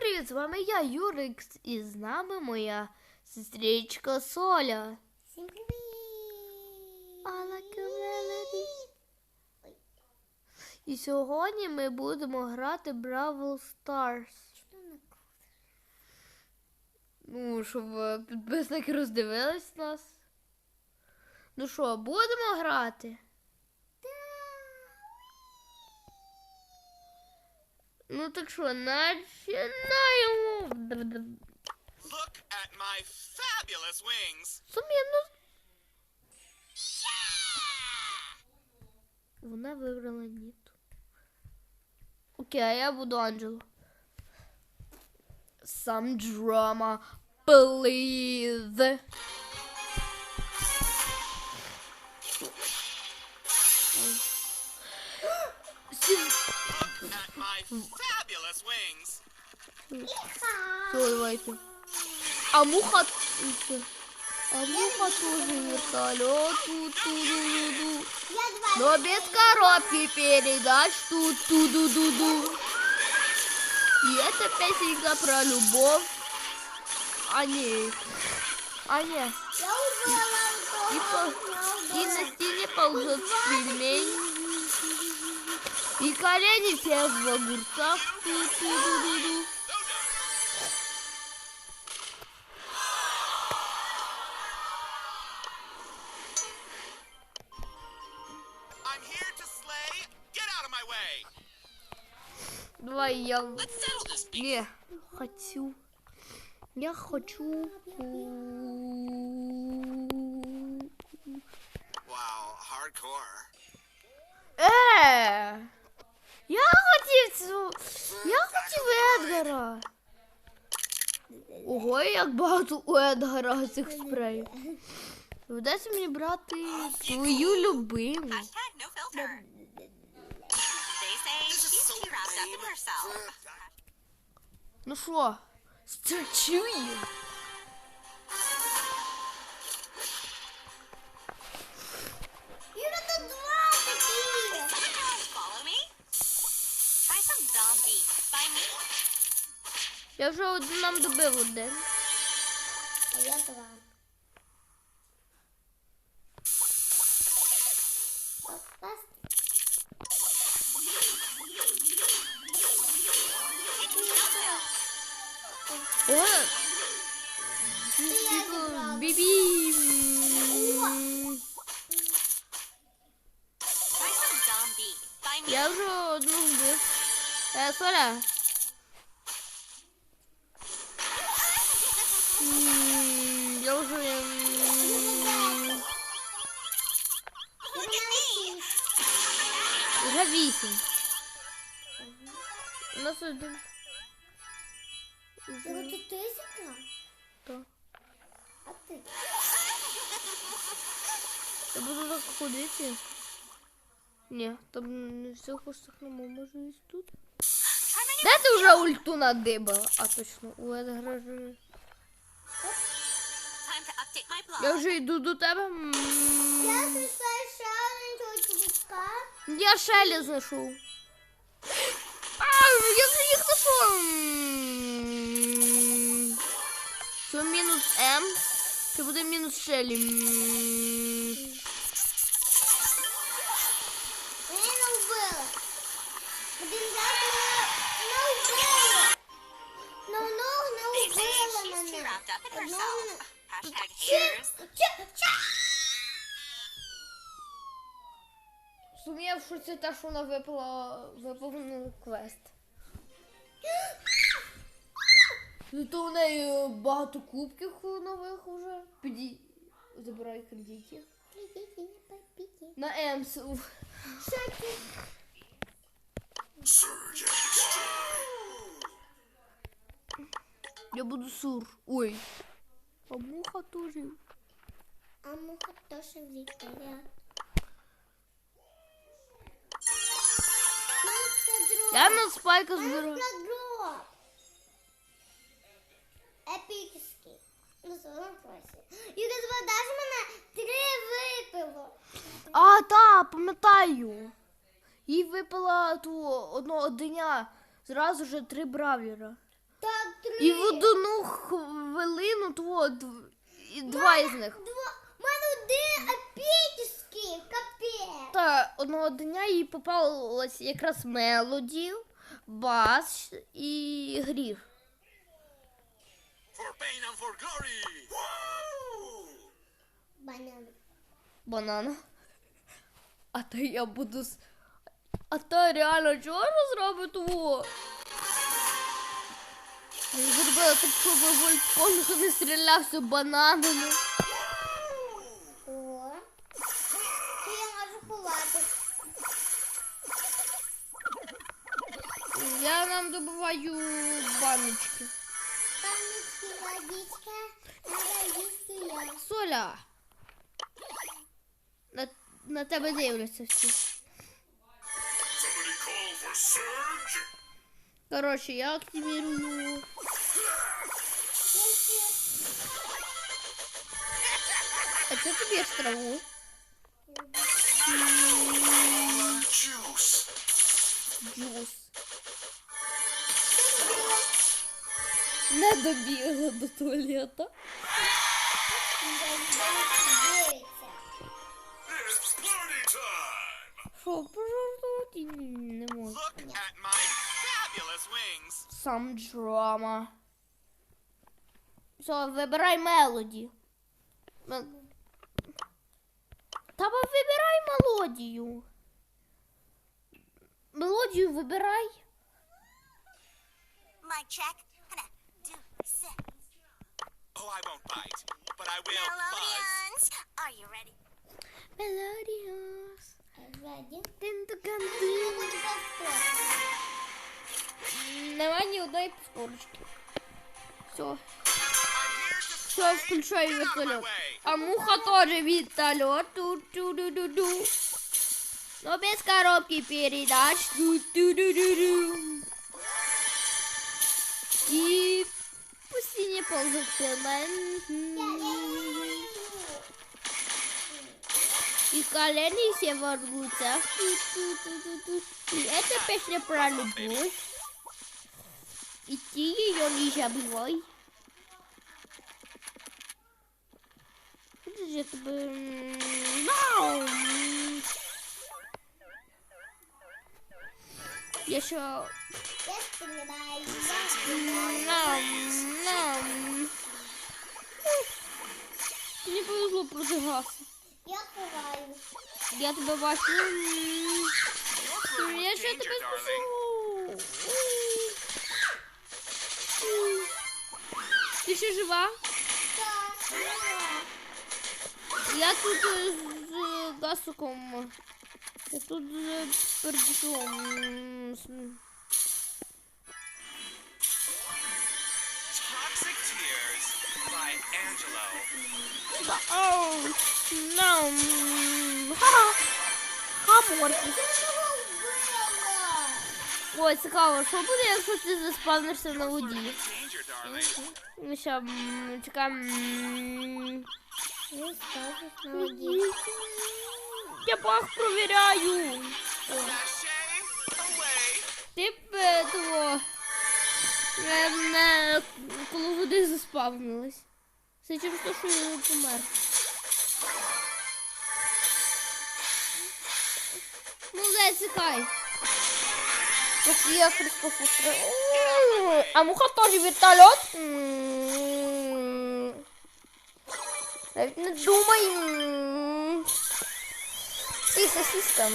привіт! З вами я, Юрикс, і з нами моя сестричка Соля. Всім привіт! І сьогодні ми будемо грати Бравл Stars. Ну, щоб е, підписники роздивились нас. Ну що, будемо грати? Ну так що, починаємо. Look at my fabulous wings. Сумірно. Вона вибрала Ніту. Окей, а я буду Анджело. Some drama, please. Все, давайте. А муха... А муха тоже вертолет. Ту-ту-ду-ду-ду. Я два. Но без коробки передач тут ту ду ду ду И это песенка про любовь. А не. А не. И, по- и на стене ползет пельмень. И колени все в огурцах. Ту ту ду ду ду я... Let's settle. Не, хочу. Я хочу. Wow, hardcore. Е! Я хотів цю. Я хотів Едгара. Ого, як багато у Едгара цих спреїв. Доведеться мені брати свою любиму. Some zombie by me. Я вже один нам добив один. А я два. Попасти. Oha. Bibim. Yavru durum bu. Ben ee, sonra. Hmm, один. Юра, тут ти зіграв? Так. А ти? Я буду так ходити. Ні, там не всіх постах нема, може і тут. Try my Де ти вже ульту надибала? А точно, у Едгара ж... time to update my blog. Я вже йду до тебе. М, Я зайшла ще один чоловіка. Я Шелі знайшов. А, я вже їх знайшов. Буде мінус Шелі. Мене вбили. Один не вбили. Ну, ну, не вбили мене. Одного Чи- чи- чи- Сумів, що це те, що вона випала, виповнила квест. Ну то у неї багато кубків нових уже. Піді. Забирай кредитів. На Емс. Я буду сур. Ой. А муха тоже. А муха теж Вікторія. Я на спайка збираю. Ну, на класі. Юля, згадаєш мене? Три випило. А, та, пам'ятаю. Їй випала ту одного дня. Зразу же три бравлера. Та І в одну хвилину тво, дв- і два із них. Два. У мене один апетівський, капець. Та одного дня їй попалась якраз мелоді, бас і гріх. For pain and for glory. Банан. Банана. А то я буду. с- А то реально чорно зробить во. Зробила так, щоб вольт кожного не стрілявся бананами. О. Я можу ховати. Я нам добуваю баночки. Водичка. Надо їсти я. Соля. На, на тебе дивляться всі. Somebody call for Surge. Коротше, я активірую. А це тобі ж траву? Juice. Джус. Не добігла до туалета. Що, пожартувати не можу. My. Сам драма. Все, вибирай мелоді. Та ви вибирай мелодію. Мелодію вибирай. Mic check. Oh, I won't bite, but I will buzz. Are you ready? Тин-ту-кан-тин. Буде повтор. Нема ні одної підпорочки. Все. Все, включаю вертольот. А муха тоже вертолет. Ту-ту-ду-ду-ду. Но без коробки передач. Ту-ту-ду-ду-ду. И пустыня ползает И колени все ворвутся. Ту-ту-ту-ту-ту. И это песня про любовь. И ты ее не забывай. Куди ж я тебе... м, Вау! Я що... Я Мені повезло проти. Я ховаю. Я тебе бачу. Я ще тебе спасу. Ти ще жива? Так. Я тут з гасуком. Я тут з пердиком. Оу, нам. ну, Ха! Хамор. Ти кого вбила? Ой, цікаво, що буде, якщо ти заспавнишся на воді? Ну м, чекаємо. Не на воді. Я пах away. Ти б е, того. е, коло води заспавнилась. Це через те, що я помер. Ну, дай цікай. Поки я Христос А муха теж вертольот. Навіть не думай. Ти сосиска.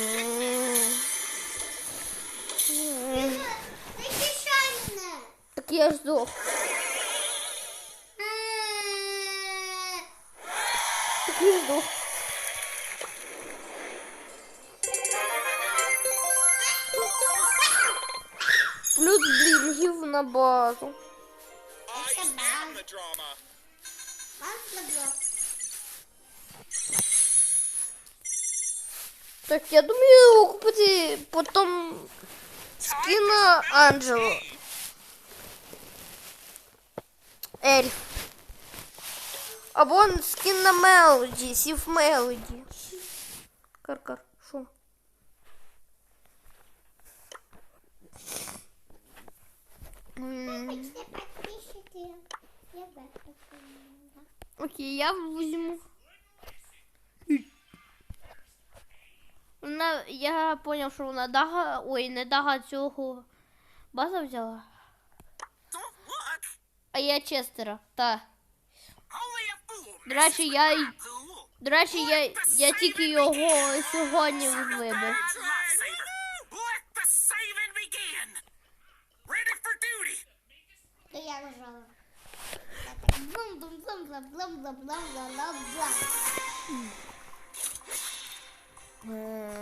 Так я ж здох. Так я здох. Плюс блінгів на базу. I stand the drama. Вас забрав. Так, я думаю купити потім скін на Анджело. Ельф. Або скін на Мелоді, сів Мелоді. Кар-кар, Вибачте, Я бетка. Окей, я візьму. Вона, я поняв, що вона дага. Ой, не дага цього. База взяла. А я Честера, та. До речі, я, й- до речі, я, я тільки його сьогодні вибив. Я нажала. Блум, блум, блум, блум, блум, блум, блум, блум, блум,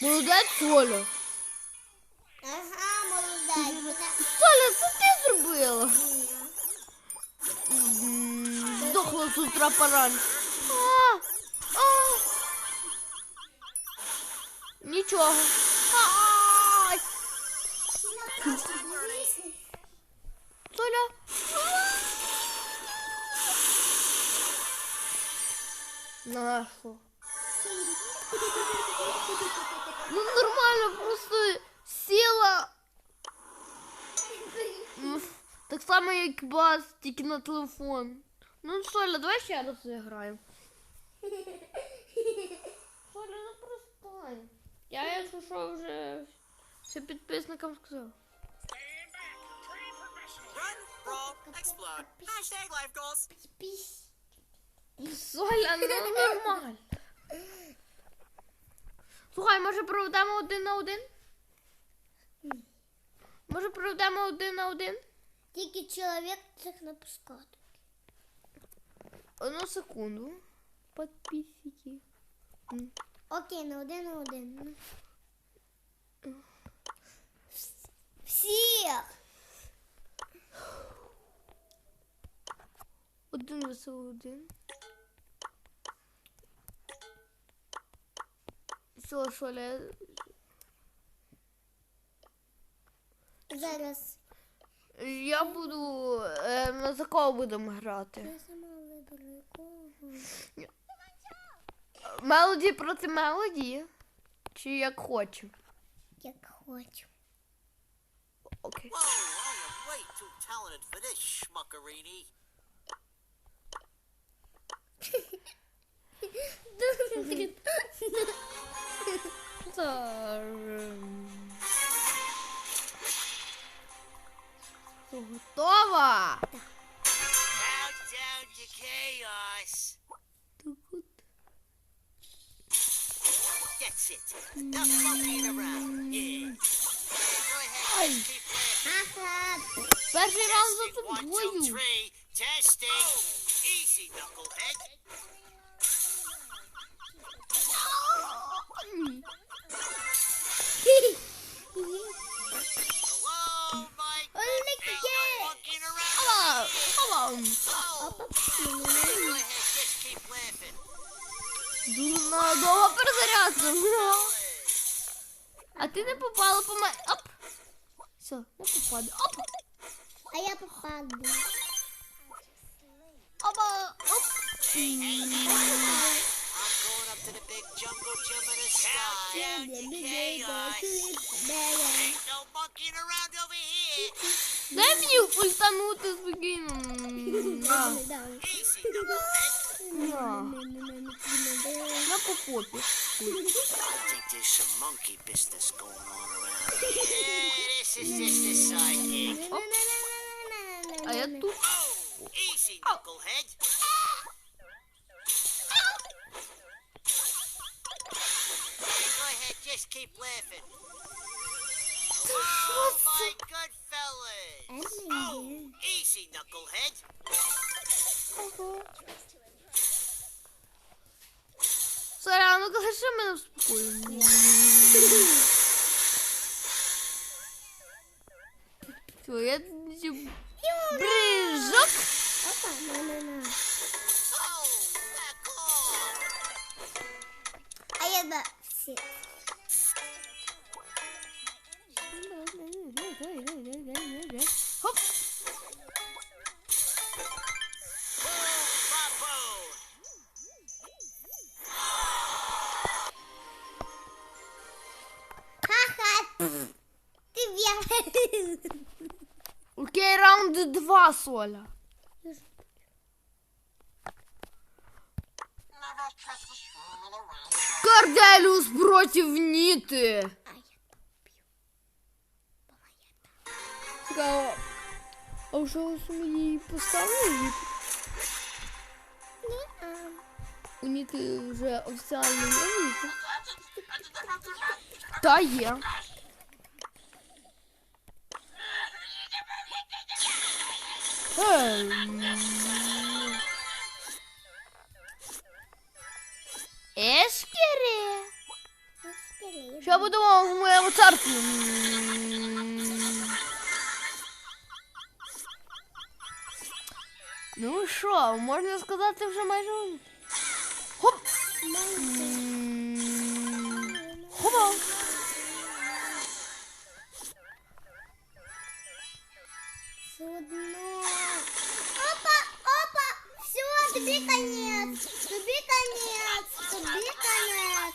Молодець, Соля. Ага, молодець. Соля, це ти зробила? Здохла з утра а. Нічого. Нашло. Ну нормально, просто сіла. Так само, як бас, тільки на телефон. Ну, Соля, давай ще раз зіграємо. Соля, ну простань. Я, якщо що, вже все підписникам сказав. Hashtag life goals. Пісь. Соля, ну нормально. Слухай, може проведемо один на один? Може проведемо один на один? Тільки чоловік цих не пускати. Одну секунду. Подписчики. Окей, на один на один. Всіх! Один веселий один. Все, Соля. Зараз. Я буду. Е, на за кого будемо грати? Я сама виберу якого. Мелоді проти мелоді? Чи як хочу? Як хочу. Окей. Whoa, Tanrım. Готово! Countdown to chaos. That's it. Now fucking Testing, oh, Easy, knucklehead. попала по моей... Оп! Все, я попаду. Оп! А я попаду. Опа! Оп! Дай мені ультанути з бігіном. На. На. На по попі. I think there's some monkey business going on around here. Yeah, this is just a sidekick. А я тут. Oh, easy, knucklehead. Hey, go ahead, just keep laughing. Oh, my good fellas. Oh, easy, knucklehead. Сорян, ну лише мене успокою. Все, я брижок. А я да, все. Раунд два, Соля. Never trust a strong around. Карделіус против Ніти. Цікаво. А вже ось мені поставили? У Ніти вже офіціально є Ніти? Та є. Ешкері. Що будемо в моєму царстві? Ну що, можна сказати вже майже. Хоп! Хопа! Судно. Опа, опа. Все, тобі конець. Тобі конець. Тобі конець.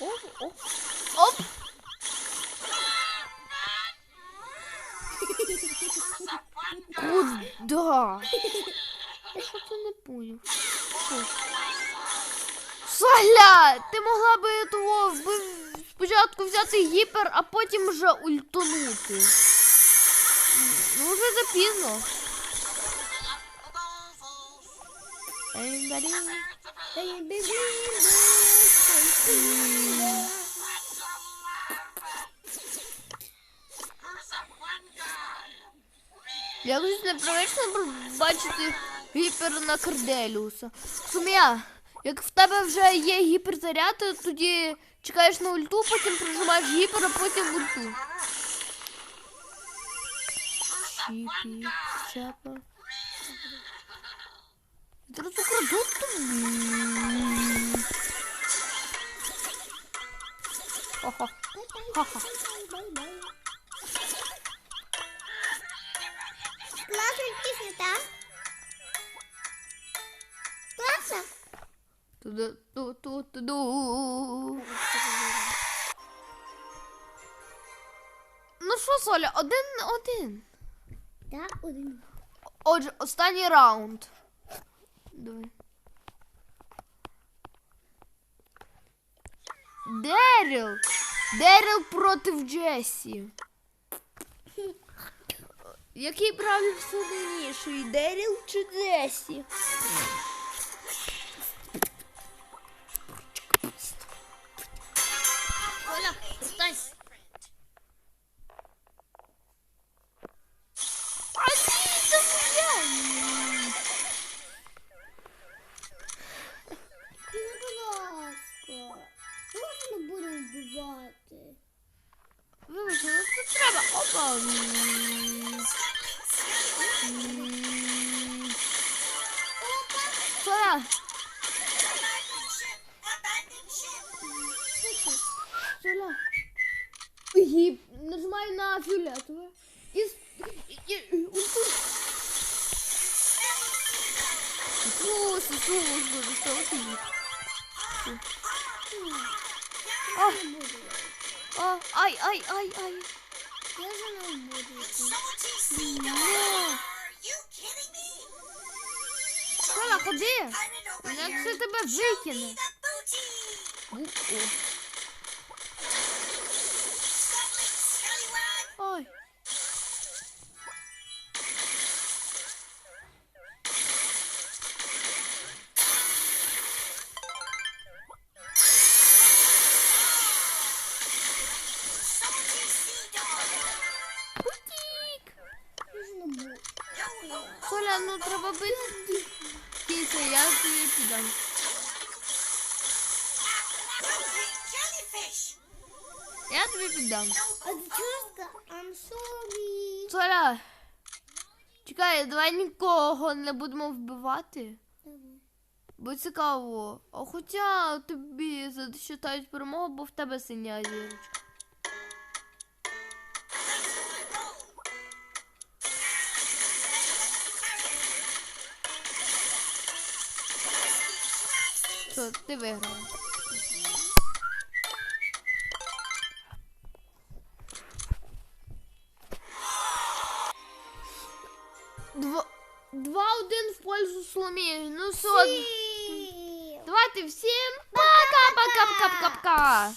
Оп, оп. Оп! Куда? Я що-то не поняв. Соля, ти могла би того спочатку взяти гіпер, а потім вже ультонути. Ну, вже запізно. Everybody. Якось непривично бачити гіпер на Карделіуса. Сумія, як в тебе вже є гіперзаряд, тоді чекаєш на ульту, потім прожимаєш гіпер, а потім ульту. Чіпі, чапа. Зараз украду тобі. Ха-ха. Ту-ду-ту-ту-ту-ду. Ну що, Соля, один-один. Так, один. Отже, останній раунд. Давай. Деріл. Деріл проти Джесі. Який правильно сильніший? Деріл чи Джесі? Соля. Тебе викине. Ой, booty. Піддам. А I'm sorry. Чекай, давай нікого не будемо вбивати. Бо цікаво. А хоча тобі зачитають перемогу, бо в тебе синя зірочка. Все, ти виграла. Соломії. Ну все, два давайте всем пока-пока-пока-пока-пока.